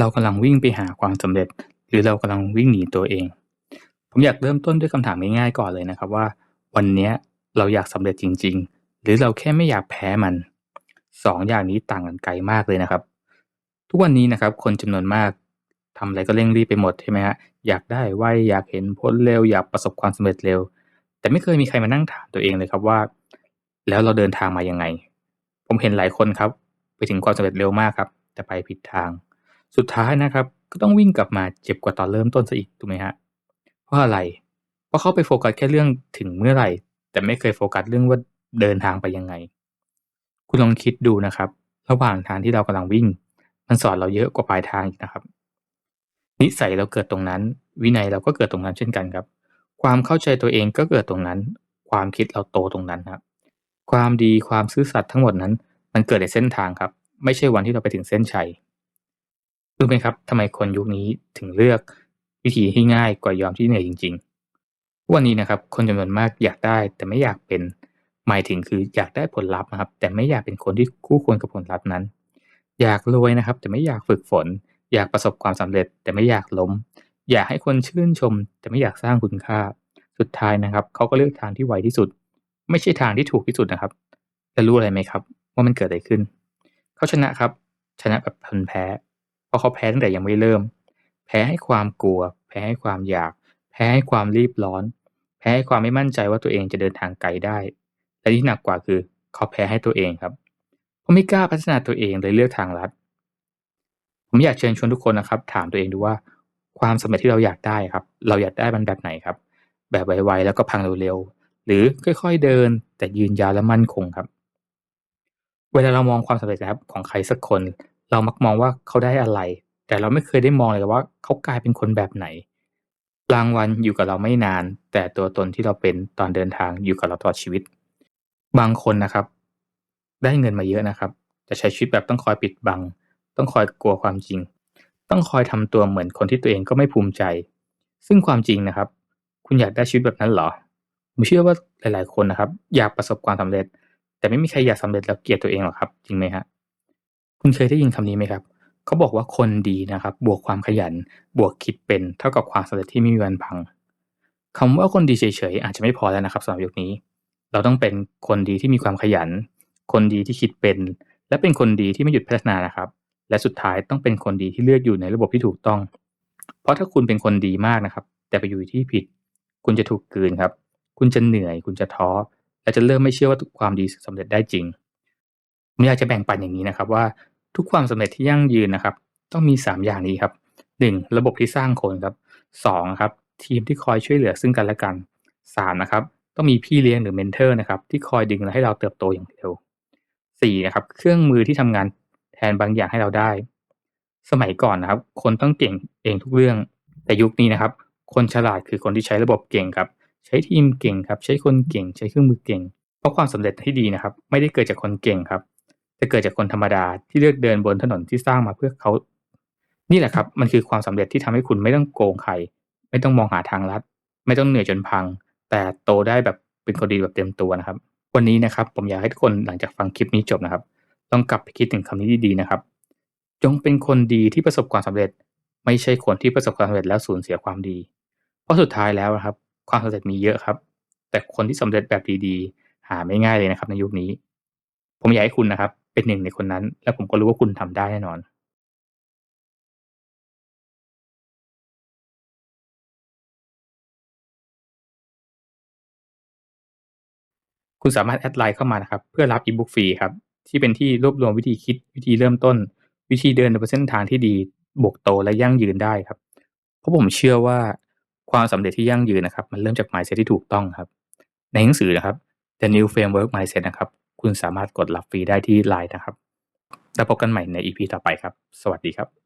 เรากำลังวิ่งไปหาความสำเร็จ หรือเรากำลังวิ่งหนีตัวเอง ผมอยากเริ่มต้นด้วยคำถามง่ายๆก่อนเลยนะครับว่า วันนี้เราอยากสำเร็จจริง ๆ หรือเราแค่ไม่อยากแพ้มันสองอย่างนี้ต่างกันไกลมากเลยนะครับ ทุกวันนี้นะครับ คนจำนวนมากทำอะไรก็เร่งรีบไปหมดใช่ไหมฮะอยากได้ไวอยากเห็นผลเร็วอยากประสบความสำเร็จเร็ว แต่ไม่เคยมีใครมานั่งถามตัวเองเลยครับว่า แล้วเราเดินทางมายังไง ผมเห็นหลายคนครับ ไปถึงความสำเร็จเร็วมากครับ แต่ไปผิดทาง สุดท้ายนะครับ ก็ต้องวิ่งกลับมาเจ็บกว่าตอนเริ่มต้นซะอีกถูกไหมฮะเพราะอะไร เพราะเขาไปโฟกัสแค่เรื่องถึงเมื่อไหร่ แต่ไม่เคยโฟกัสเรื่องว่าเดินทางไปยังไง คุณลองคิดดูนะครับ ระหว่างทางที่เรากำลังวิ่ง มันสอนเราเยอะกว่าปลายทางอีกนะครับ นิสัยเราเกิดตรงนั้น วินัยเราก็เกิดตรงนั้นเช่นกันครับ ความเข้าใจตัวเองก็เกิดตรงนั้น ความคิดเราโตตรงนั้นครับ ความดีความซื่อสัตย์ทั้งหมดนั้น มันเกิดในเส้นทางครับ ไม่ใช่วันที่เราไปถึงเส้นชัย รู้ไหมครับทำไมคนยุคนี้ถึงเลือกวิธีที่ง่ายกว่ายอมที่เหนื่อยจริงๆ วันนี้นะครับ คนจำนวนมากอยากได้แต่ไม่อยากเป็น หมายถึงคืออยากได้ผลลัพธ์นะครับ แต่ไม่อยากเป็นคนที่คู่ควรกับผลลัพธ์นั้น อยากรวยนะครับ แต่ไม่อยากฝึกฝน อยากประสบความสำเร็จ แต่ไม่อยากล้ม อยากให้คนชื่นชม แต่ไม่อยากสร้างคุณค่า สุดท้ายนะครับเขาก็เลือกทางที่ไวที่สุด ไม่ใช่ทางที่ถูกที่สุดนะครับแต่รู้อะไรไหมครับ ว่ามันเกิดอะไรขึ้นเขาชนะครับ ชนะแบบพันแพ้ ราะเขาแพ้ตั้งแต่ยังไม่เริ่ม แพ้ให้ความกลัว แพ้ให้ความอยาก แพ้ให้ความรีบร้อน แพ้ให้ความไม่มั่นใจว่าตัวเองจะเดินทางไกลได้ และที่หนักกว่าคือเขาแพ้ให้ตัวเองครับเขาไม่กล้าพัฒนาตัวเองเลยเลือกทางลัด ผมอยากเชิญชวนทุกคนนะครับ ถามตัวเองดูว่าความสำเร็จที่เราอยากได้ครับ เราอยากได้มันแบบไหนครับ แบบไวๆแล้วก็พังเร็วๆหรือค่อยๆเดิน แต่ยืนยาวและมั่นคงครับ เวลาเรามองความสำเร็จนะครับของใครสักคน เรามักมองว่าเขาได้อะไร แต่เราไม่เคยได้มองเลยว่าเขากลายเป็นคนแบบไหน รางวัลอยู่กับเราไม่นาน แต่ตัวตนที่เราเป็นตอนเดินทางอยู่กับเราตลอดชีวิต บางคนนะครับ ได้เงินมาเยอะนะครับแต่ใช้ชีวิตแบบต้องคอยปิดบัง ต้องคอยกลัวความจริง ต้องคอยทำตัวเหมือนคนที่ตัวเองก็ไม่ภูมิใจ ซึ่งความจริงนะครับ คุณอยากได้ชีวิตแบบนั้นเหรอผมเชื่อว่าหลาย ๆ คนนะครับ อยากประสบความสำเร็จ แต่ไม่มีใครอยากสำเร็จแล้วเกลียดตัวเองหรอกครับ จริงไหมฮะ คุณเคยได้ยินคำนี้ไหมครับ เขาบอกว่าคนดีนะครับ บวกความขยัน บวกคิดเป็น เท่ากับความสำเร็จที่ไม่มีวันพังคำว่าคนดีเฉยๆอาจจะไม่พอแล้วนะครับสำหรับยุคนี้ เราต้องเป็นคนดีที่มีความขยัน คนดีที่คิดเป็น และเป็นคนดีที่ไม่หยุดพัฒนานะครับ และสุดท้ายต้องเป็นคนดีที่เลือกอยู่ในระบบที่ถูกต้อง เพราะถ้าคุณเป็นคนดีมากนะครับ แต่ไปอยู่ที่ผิด คุณจะถูกกืนครับ คุณจะเหนื่อย คุณจะท้อและจะเริ่มไม่เชื่อว่าความดีสำเร็จได้จริงผมอยากจะแบ่งปันอย่างนี้นะครับว่า ทุกความสำเร็จที่ยั่งยืนนะครับ ต้องมี 3 อย่างนี้ครับ 1. ระบบที่สร้างคนครับ 2. ครับทีมที่คอยช่วยเหลือซึ่งกันและกัน 3. นะครับต้องมีพี่เลี้ยงหรือเมนเทอร์นะครับที่คอยดึงให้เราเติบโตอย่างเร็ว 4. นะครับเครื่องมือที่ทำงานแทนบางอย่างให้เราได้ สมัยก่อนนะครับ คนต้องเก่งเองทุกเรื่อง แต่ยุคนี้นะครับ คนฉลาดคือคนที่ใช้ระบบเก่งครับใช้ทีมเก่งครับใช้คนเก่งใช้เครื่องมือเก่ง เพราะความสำเร็จที่ดีนะครับ ไม่ได้เกิดจากคนเก่งครับ จะเกิดจากคนธรรมดาที่เลือกเดินบนถนนที่สร้างมาเพื่อเขา นี่แหละครับ มันคือความสำเร็จที่ทำให้คุณไม่ต้องโกงใคร ไม่ต้องมองหาทางลัด ไม่ต้องเหนื่อยจนพัง แต่โตได้แบบเป็นคนดีแบบเต็มตัวนะครับ วันนี้นะครับ ผมอยากให้ทุกคนหลังจากฟังคลิปนี้จบนะครับต้องกลับไปคิดถึงคำนี้ดีๆนะครับ จงเป็นคนดีที่ประสบความสำเร็จ ไม่ใช่คนที่ประสบความสำเร็จแล้วสูญเสียความดี เพราะสุดท้ายแล้วครับ ความสำเร็จมีเยอะครับ แต่คนที่สำเร็จแบบดีๆ หาไม่ง่ายเลยนะครับในยุคนี้ ผมอยากให้คุณนะครับ เป็นหนึ่งในคนนั้น และผมก็รู้ว่าคุณทำได้แน่นอนคุณสามารถแอดไลน์เข้ามานะครับ เพื่อรับอีบุ๊กฟรีครับ ที่เป็นที่รวบรวมวิธีคิดวิธีเริ่มต้น วิธีเดินบนเส้นทางที่ดีบวกโตและยั่งยืนได้ครับ เพราะผมเชื่อว่าความสำเร็จที่ยั่งยืนนะครับ มันเริ่มจาก mindset ที่ถูกต้องครับ ในหนังสือนะครับ The New Framework Mindset นะครับ คุณสามารถกดรับฟรีได้ที่ไลน์นะครับ แล้วพบกันใหม่ใน EP ต่อไปครับ สวัสดีครับ